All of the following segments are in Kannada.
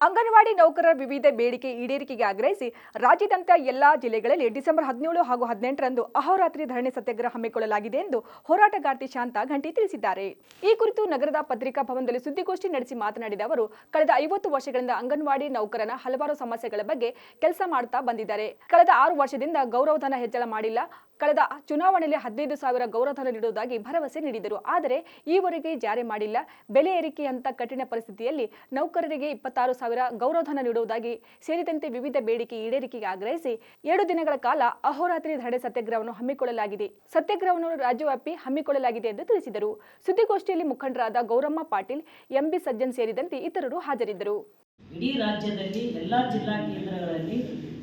ಅಂಗನವಾಡಿ ನೌಕರರ ವಿವಿಧ ಬೇಡಿಕೆ ಈಡೇರಿಕೆಗೆ ಆಗ್ರಹಿಸಿ ರಾಜ್ಯದಂತ ಎಲ್ಲಾ ಜಿಲ್ಲೆಗಳಲ್ಲಿ ಡಿಸೆಂಬರ್ ಹದಿನೇಳು ಹಾಗೂ ಹದಿನೆಂಟರಂದು ಅಹೋರಾತ್ರಿ ಧರಣಿ ಸತ್ಯಾಗ್ರಹ ಹಮ್ಮಿಕೊಳ್ಳಲಾಗಿದೆ ಎಂದು ಹೋರಾಟಗಾರ್ತಿ ಶಾಂತಾ ಘಂಟಿ ತಿಳಿಸಿದ್ದಾರೆ. ಈ ಕುರಿತು ನಗರದ ಪತ್ರಿಕಾ ಭವನದಲ್ಲಿ ಸುದ್ದಿಗೋಷ್ಠಿ ನಡೆಸಿ ಮಾತನಾಡಿದ ಅವರು, ಕಳೆದ ಐವತ್ತು ವರ್ಷಗಳಿಂದ ಅಂಗನವಾಡಿ ನೌಕರನ ಹಲವಾರು ಸಮಸ್ಯೆಗಳ ಬಗ್ಗೆ ಕೆಲಸ ಮಾಡುತ್ತಾ ಬಂದಿದ್ದಾರೆ. ಕಳೆದ ಆರು ವರ್ಷದಿಂದ ಗೌರವಧನ ಹೆಚ್ಚಳ ಮಾಡಿಲ್ಲ ಕಳೆದ ಚುನಾವಣೆಯಲ್ಲಿ ಹದಿನೈದು ಸಾವಿರ ಗೌರವಧನ ನೀಡುವುದಾಗಿ ಭರವಸೆ ನೀಡಿದರು. ಆದರೆ ಈವರೆಗೆ ಜಾರಿ ಮಾಡಿಲ್ಲ. ಬೆಲೆ ಏರಿಕೆಯಂತ ಕಠಿಣ ಪರಿಸ್ಥಿತಿಯಲ್ಲಿ ನೌಕರರಿಗೆ ಇಪ್ಪತ್ತಾರು ಸಾವಿರ ಗೌರವಧನ ನೀಡುವುದಾಗಿ ಸೇರಿದಂತೆ ವಿವಿಧ ಬೇಡಿಕೆ ಈಡೇರಿಕೆಗೆ ಆಗ್ರಹಿಸಿ ಎರಡು ದಿನಗಳ ಕಾಲ ಅಹೋರಾತ್ರಿ ಧರಣಿ ಸತ್ಯಾಗ್ರಹವನ್ನು ಹಮ್ಮಿಕೊಳ್ಳಲಾಗಿದೆ. ಸತ್ಯಾಗ್ರಹವನ್ನು ರಾಜ್ಯವ್ಯಾಪಿ ಹಮ್ಮಿಕೊಳ್ಳಲಾಗಿದೆ ಎಂದು ತಿಳಿಸಿದರು. ಸುದ್ದಿಗೋಷ್ಠಿಯಲ್ಲಿ ಮುಖಂಡರಾದ ಗೌರಮ್ಮ ಪಾಟೀಲ್, ಎಂಬಿ ಸಜ್ಜನ್ ಸೇರಿದಂತೆ ಇತರರು ಹಾಜರಿದ್ದರು. ಇಡೀ ರಾಜ್ಯದಲ್ಲಿ ಎಲ್ಲ ಜಿಲ್ಲಾ ಕೇಂದ್ರಗಳಲ್ಲಿ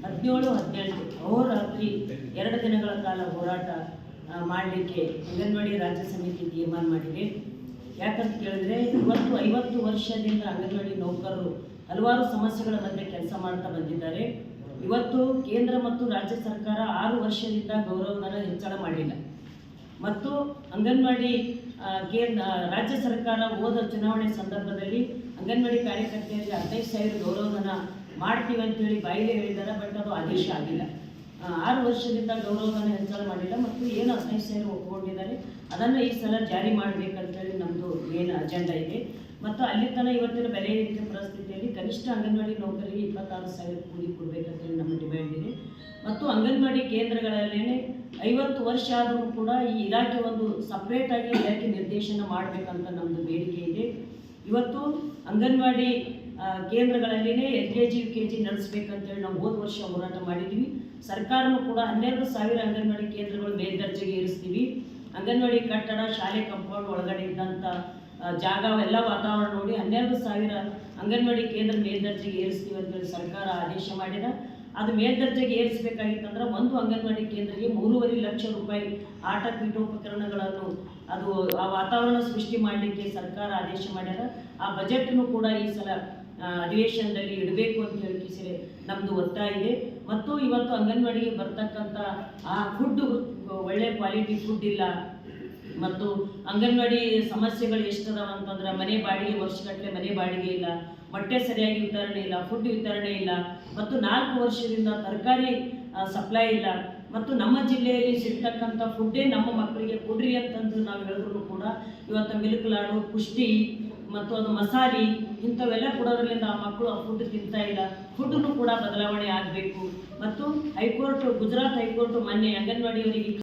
ಹದಿನೇಳು, ಹದಿನೆಂಟು ಅಹೋರಾತ್ರಿ ಎರಡು ದಿನಗಳ ಕಾಲ ಹೋರಾಟ ಮಾಡಲಿಕ್ಕೆ ಅಂಗನವಾಡಿ ರಾಜ್ಯ ಸಮಿತಿ ತೀರ್ಮಾನ ಮಾಡಿದೆ. ಯಾಕಂತ ಕೇಳಿದ್ರೆ ಇವತ್ತು ಐವತ್ತು ವರ್ಷದಿಂದ ಅಂಗನವಾಡಿ ನೌಕರರು ಹಲವಾರು ಸಮಸ್ಯೆಗಳ ಮಧ್ಯೆ ಕೆಲಸ ಮಾಡ್ತಾ ಬಂದಿದ್ದಾರೆ. ಇವತ್ತು ಕೇಂದ್ರ ಮತ್ತು ರಾಜ್ಯ ಸರ್ಕಾರ ಆರು ವರ್ಷದಿಂದ ಗೌರವಧನ ಹೆಚ್ಚಳ ಮಾಡಿಲ್ಲ. ಮತ್ತು ಅಂಗನವಾಡಿ ಕೇಂದ್ರ, ರಾಜ್ಯ ಸರ್ಕಾರ ಹೋದ ಚುನಾವಣೆ ಸಂದರ್ಭದಲ್ಲಿ ಅಂಗನವಾಡಿ ಕಾರ್ಯಕರ್ತೆಯಲ್ಲಿ ಹದಿನೈದು ಸಾವಿರ ಗೌರವಧನ ಮಾಡ್ತೀವಿ ಅಂತೇಳಿ ಬಾಯಿಲೆ ಹೇಳಿದ್ದಾರೆ, ಬಟ್ ಅದು ಆದೇಶ ಆಗಿಲ್ಲ. ಆರು ವರ್ಷದಿಂದ ಗೌರವಧನ ಹೆಚ್ಚಳ ಮಾಡಿಲ್ಲ ಮತ್ತು ಏನು ಹದಿನೈದು ಒಪ್ಪಿಕೊಂಡಿದ್ದಾರೆ ಅದನ್ನು ಈ ಸಲ ಜಾರಿ ಮಾಡಬೇಕಂತೇಳಿ ನಮ್ಮದು ಮೇನ್ ಅಜೆಂಡಾ ಇದೆ. ಮತ್ತು ಅಲ್ಲಿ ತನಕ ಇವತ್ತಿನ ಬೆಲೆ ಏರಿಕೆ ಪರಿಸ್ಥಿತಿಯಲ್ಲಿ ಕನಿಷ್ಠ ಅಂಗನವಾಡಿ ನೌಕರಿಗೆ ಇಪ್ಪತ್ತಾರು ಸಾವಿರ ಕೂಲಿ ಕೊಡಬೇಕಂತೇಳಿ ನಮ್ಮ ಡಿಮ್ಯಾಂಡ್ ಇದೆ. ಮತ್ತು ಅಂಗನವಾಡಿ ಕೇಂದ್ರಗಳಲ್ಲೇ ಐವತ್ತು ವರ್ಷ ಆದರೂ ಕೂಡ ಈ ಇಲಾಖೆ ಒಂದು ಸಪ್ರೇಟಾಗಿ ಇಲಾಖೆ ನಿರ್ದೇಶನ ಮಾಡಬೇಕಂತ ನಮ್ಮದು ಬೇಡಿಕೆ ಇದೆ. ಇವತ್ತು anganwadi ಕೇಂದ್ರಗಳಲ್ಲಿನೇ L K G, U K G ನಡೆಸ್ಬೇಕಂತೇಳಿ ನಾವು ಹೋದ ವರ್ಷ ಹೋರಾಟ ಮಾಡಿದ್ದೀವಿ ಸರ್ಕಾರನೂ ಕೂಡ ಹನ್ನೆರಡು ಸಾವಿರ ಅಂಗನವಾಡಿ ಕೇಂದ್ರಗಳು ಮೇಲ್ದರ್ಜೆಗೆ ಏರಿಸ್ತೀವಿ. ಅಂಗನವಾಡಿ ಕಟ್ಟಡ, ಶಾಲೆ ಕಂಪೌಂಡ್ ಒಳಗಡೆ ಇದ್ದಂಥ ಜಾಗ ಎಲ್ಲ ವಾತಾವರಣ ನೋಡಿ ಹನ್ನೆರಡು ಸಾವಿರ ಅಂಗನವಾಡಿ ಕೇಂದ್ರ ಮೇಲ್ದರ್ಜೆಗೆ ಏರಿಸ್ತೀವಿ ಅಂತೇಳಿ ಸರ್ಕಾರ ಆದೇಶ ಮಾಡಿದ. ಅದು ಮೇಲ್ದರ್ಜೆಗೆ ಏರಿಸಬೇಕಾಗಿತ್ತಂದ್ರೆ ಒಂದು ಅಂಗನವಾಡಿ ಕೇಂದ್ರಕ್ಕೆ ಮೂರುವರೆ ಲಕ್ಷ ರೂಪಾಯಿ ಆಟ ಪೀಠೋಪಕರಣಗಳನ್ನು ಅದು ಆ ವಾತಾವರಣ ಸೃಷ್ಟಿ ಮಾಡಲಿಕ್ಕೆ ಸರ್ಕಾರ ಆದೇಶ ಮಾಡ್ಯಾರ. ಆ ಬಜೆಟ್ನು ಕೂಡ ಈ ಸಲ ಅಧಿವೇಶನದಲ್ಲಿ ಇಡಬೇಕು ಅಂತ ಹೇಳಿ ನಮ್ಮದು ಒತ್ತಾಯ ಇದೆ. ಮತ್ತು ಇವತ್ತು ಅಂಗನವಾಡಿಗೆ ಬರ್ತಕ್ಕಂಥ ಆ ಫುಡ್ ಒಳ್ಳೆ ಕ್ವಾಲಿಟಿ ಫುಡ್ ಇಲ್ಲ. ಮತ್ತು ಅಂಗನವಾಡಿ ಸಮಸ್ಯೆಗಳು ಎಷ್ಟದಾವ ಅಂತಂದ್ರೆ, ಮನೆ ಬಾಡಿಗೆ ವರ್ಷಗಟ್ಟಲೆ ಮನೆ ಬಾಡಿಗೆ ಇಲ್ಲ. ಮೊಟ್ಟೆ ಸರಿಯಾಗಿ ವಿತರಣೆ ಇಲ್ಲ ಫುಡ್ ವಿತರಣೆ ಇಲ್ಲ. ಮತ್ತು ನಾಲ್ಕು ವರ್ಷದಿಂದ ತರಕಾರಿ ಸಪ್ಲೈ ಇಲ್ಲ. ಮತ್ತು ನಮ್ಮ ಜಿಲ್ಲೆಯಲ್ಲಿ ಸಿಗ್ತಕ್ಕಂಥ ಫುಡ್ಡೇ ನಮ್ಮ ಮಕ್ಕಳಿಗೆ ಕೊಡ್ರಿ ಅಂತಂದು ನಾವು ಹೇಳಿದ್ರು ಕೂಡ, ಇವತ್ತು ಮಿಲ್ಕ್ ಲಾಡು, ಪುಷ್ಟಿ ಮತ್ತು ಮಸಾಲೆ, ಇಂಥವೆಲ್ಲ ಕೊಡೋದ್ರಿಂದ ಆ ಮಕ್ಕಳು ಆ ಫುಡ್ ತಿಂತಾ ಇಲ್ಲ. ಫುಡ್ನು ಕೂಡ ಬದಲಾವಣೆ ಆಗಬೇಕು. ಮತ್ತು ಹೈಕೋರ್ಟ್, ಗುಜರಾತ್ ಹೈಕೋರ್ಟ್ ಮೊನ್ನೆ ಅಂಗನವಾಡಿಯವರಿಗೆ